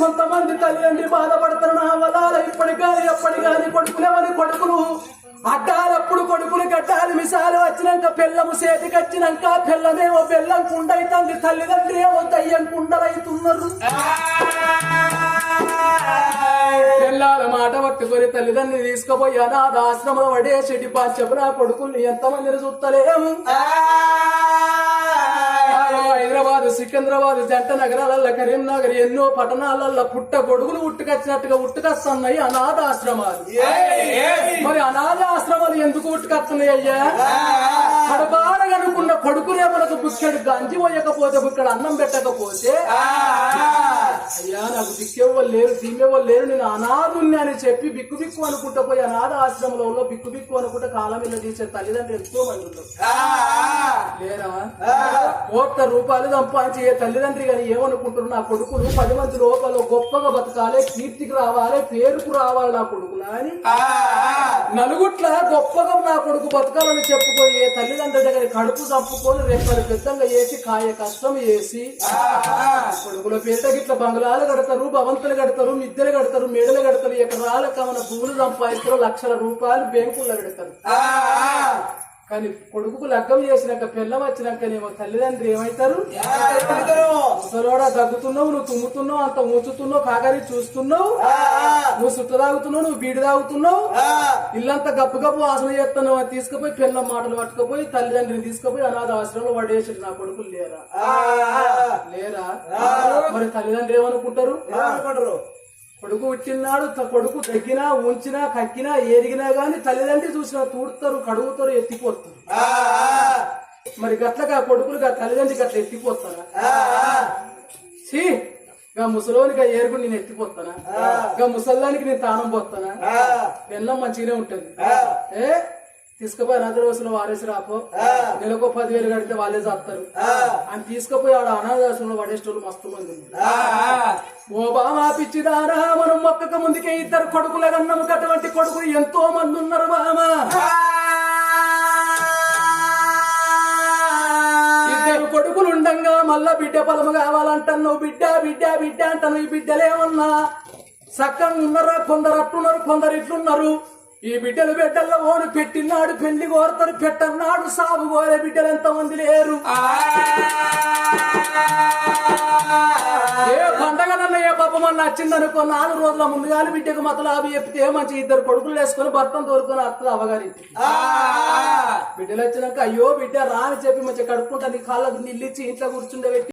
కొంతమంది తల్లిదండ్రి బాధపడతారు నా వలాల ఇప్పటి కానీ ఎప్పటి కానీ కొడుకులేమని కొడుకులు. అడ్డాలప్పుడు కొడుకులు గడ్డాలు మిసాలు వచ్చినాక పిల్లము చేతికి వచ్చినాక పిల్లమేమో పిల్లం కుండైతుంది తల్లిదండ్రి ఏమో దయ్యం కుండలైతున్నారు. పిల్లల మాట పట్టుకొని తల్లిదండ్రిని తీసుకుపోయి అనాథ ఆశ్రమంలో పడేసేటి పాంచపురా కొడుకుల్ని ఎంతమందిని చూస్తలేము హైదరాబాద్ సికింద్రాబాద్ జంట నగరాలలో కరీంనగర్ ఎన్నో పట్టణాలలో పుట్ట గొడుగులు ఉట్టుకొచ్చినట్టుగా ఉట్టుకొస్తున్నాయి అనాథ ఆశ్రమాలు మరి అనాథ ఆశ్రమాలు ఎందుకు ఉట్టుకొస్తున్నాయి అయ్యా? కడబాడగనుకున్న కొడుకునే మనకు బుక్కడు గంజి పోయకపోతే బుక్కడు అన్నం పెట్టకపోతే? అయ్యా నాకు దిక్కేవాళ్ళు లేరు దిమ్మేవాళ్ళు లేరు. నేను అనాథుణ్ణి అని చెప్పి బిక్కు బిక్కు అనుకుంటా పోయి అనాథ ఆశ్రమంలో బిక్కు బిక్కు అనుకుంటే కాలం వెళ్ళ తీసే తల్లిదండ్రులు ఎంతో మంది ఉంటారు లేరా? కోట్ల రూపాయలు సంపాదించి ఏ తల్లిదండ్రి కానీ ఏమనుకుంటున్నారు? నా కొడుకులు పది మంది లోపల గొప్పగా బతకాలి కీర్తికి రావాలి పేరుకు రావాలి నా కొడుకులా. అని నలుగుట్ల గొప్పగా నా కొడుకు బతకాలని చెప్పుకొని ఏ తల్లిదండ్రుల దగ్గర కడుపు చంపుకొని రేపటి పెద్దంగా వేసి కాయ కష్టం వేసి కొడుకుల పేట గిట్ల బంగ్లాలు కడతారు భవంతులు కడతారు మిద్దెలు కడతారు మేడలు కడతారు ఎకరాల కమన భూములు సంపాదిస్తారు లక్షల రూపాయలు బ్యాంకుల్లో పెడతారు. కానీ కొడుకుకు లగ్గం చేసినాక పిల్లం వచ్చినాకనేమో తల్లిదండ్రి ఏమైతారు? ముసలోడా దగ్గుతున్నావు నువ్వు తుమ్ముతున్నావు అంత ఊచుతున్నావు కాకరి చూస్తున్నావు నువ్వు సుట్ట తాగుతున్నావు నువ్వు బీడి తాగుతున్నావు ఇల్లంతా గప్పు గప్పు వాసన చేస్తున్నావు అది తీసుకుపోయి పిల్లం మాటలు పట్టుకుపోయి తల్లిదండ్రిని తీసుకుపోయి అనాథ ఆశ్రమంలో పడేసాడు నా కొడుకులు లేరా? లేరా? మరి తల్లిదండ్రులు ఏమనుకుంటారు? కొడుకు త- కొడుకు తగ్గినా ఉంచినా కక్కినా ఎరిగినా గాని తల్లిదండ్రి చూసినా తూడుతారు కడుగుతారు ఎత్తిపోతారు. మరి గట్లగా కొడుకులు తల్లిదండ్రి గట్ల ఎత్తిపోతారా? ఛీ గా ముసలోనికి ఏరుకు నేను ఎత్తిపోతానా? గా ముసల్లానికి నేను తానం పోతానా? బెల్లం మంచిగానే ఉంటది. ఏ? తీసుకుపోయి అనాథ రోజులు వారేసి రాపో నెలకు పదివేలు కడితే వాళ్ళే చేస్తారు అని తీసుకుపోయి ఆడ అనాథాశ్రమంలో పడేటోళ్ళు మస్తు మంది. ఓ బామా పిచ్చిదారా మనం మొక్కక ముందుకే ఇద్దరు కొడుకుల కన్నము అటువంటి కొడుకులు ఎంతో మంది ఉన్నారు బామా ఇద్దరు కొడుకులు ఉండంగా మళ్ళా బిడ్డ పొలము కావాలంటున్నావు. బిడ్డ బిడ్డ బిడ్డ అంటాను ఈ బిడ్డలేమన్నా? సక్కంగా ఉన్నారా? కొందరు అట్టున్నారు కొందరు ఇట్లున్నారు. ఈ బిడ్డలు బిడ్డల్లో ఓను పెట్టినాడు పెళ్ళి కోరతారు పెట్టన్నాడు సాగు కోరే బిడ్డలు ఎంతమంది లేరు. ఏ పండగనన్న ఏ పాపం అన్న వచ్చిందనుకో నాలుగు రోజుల ముందుగానే బిడ్డకు మతలాభి చెప్తే మంచి ఇద్దరు కొడుకులు వేసుకొని భర్తను తోరుకొని వస్తుంది అవగారింటి బిడ్డలు వచ్చినాక అయ్యో బిడ్డ రా అని చెప్పి మంచిగా కడుక్కుంటా నీ కాళ్ళకు నిల్లిచ్చి ఇంట్లో కూర్చుండే